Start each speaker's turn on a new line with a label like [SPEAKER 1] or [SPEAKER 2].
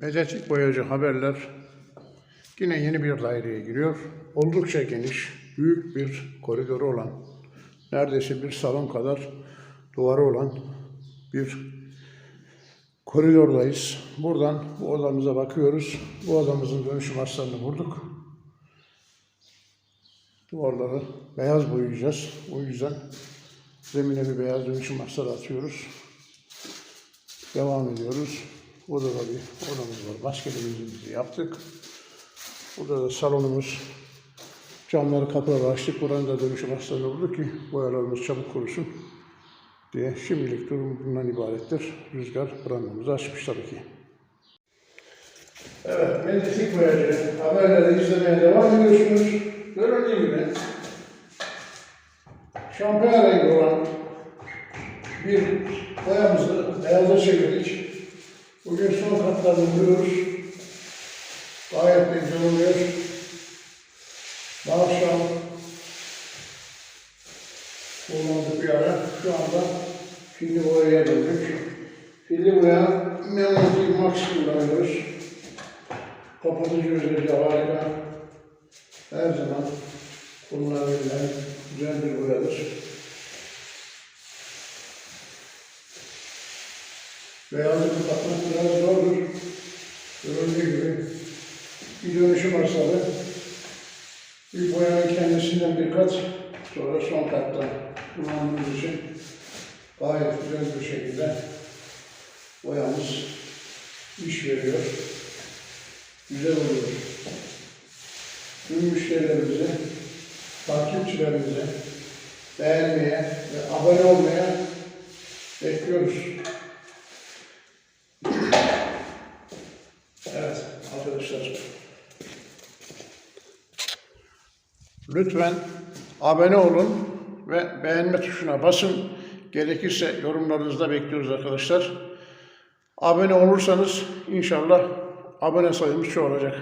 [SPEAKER 1] Medyatik boyacı haberler yine yeni bir daireye giriyor. Oldukça geniş, büyük bir koridoru olan, neredeyse bir salon kadar duvarı olan bir koridordayız. Buradan bu odamıza bakıyoruz. Bu odamızın dönüşüm aslarını vurduk. Duvarları beyaz boyayacağız. O yüzden zemine bir beyaz dönüşüm asları atıyoruz. Devam ediyoruz. Burada da bir odamız var. Basketimizimizi yaptık. Burada da salonumuz. Camları kapıları açtık. Buranın da dönüşüm aslarını vurduk ki boyalarımız çabuk kurusun diye. Şimdilik durum bundan ibarettir. Rüzgar brandamızı açmış tabii ki. Evet, medyatik boyacı haberleri izlemeye devam ediyorsunuz. Görüldüğü gibi şampiyon rengi olan bir boyamızı beyaza çevirdik. Bugün son katlarını vuruyoruz. Gayet güzel oluyor. Bu akşam kullandık bir ara. Şu anda filli boyaya döndük. Filli boya Melody Max kullanıyoruz. Kapatıcı özelliği harika. Her zaman kullanılabilen güzel bir boyadır. Beyazı kapatmak biraz zordur. Görüldüğü gibi bir dönüşüm hastalığı. Bir boyanın kendisinden bir kat, sonra son katta kullandığımız için gayet güzel bir şekilde boyamız iş veriyor. Güzel oluyor. Tüm müşterilerimizi, takipçilerimizi beğenmeye ve abone olmaya bekliyoruz. Evet arkadaşlar. Lütfen abone olun ve beğenme tuşuna basın. Gerekirse yorumlarınızı da bekliyoruz arkadaşlar. Abone olursanız inşallah abone sayımız çoğalacak.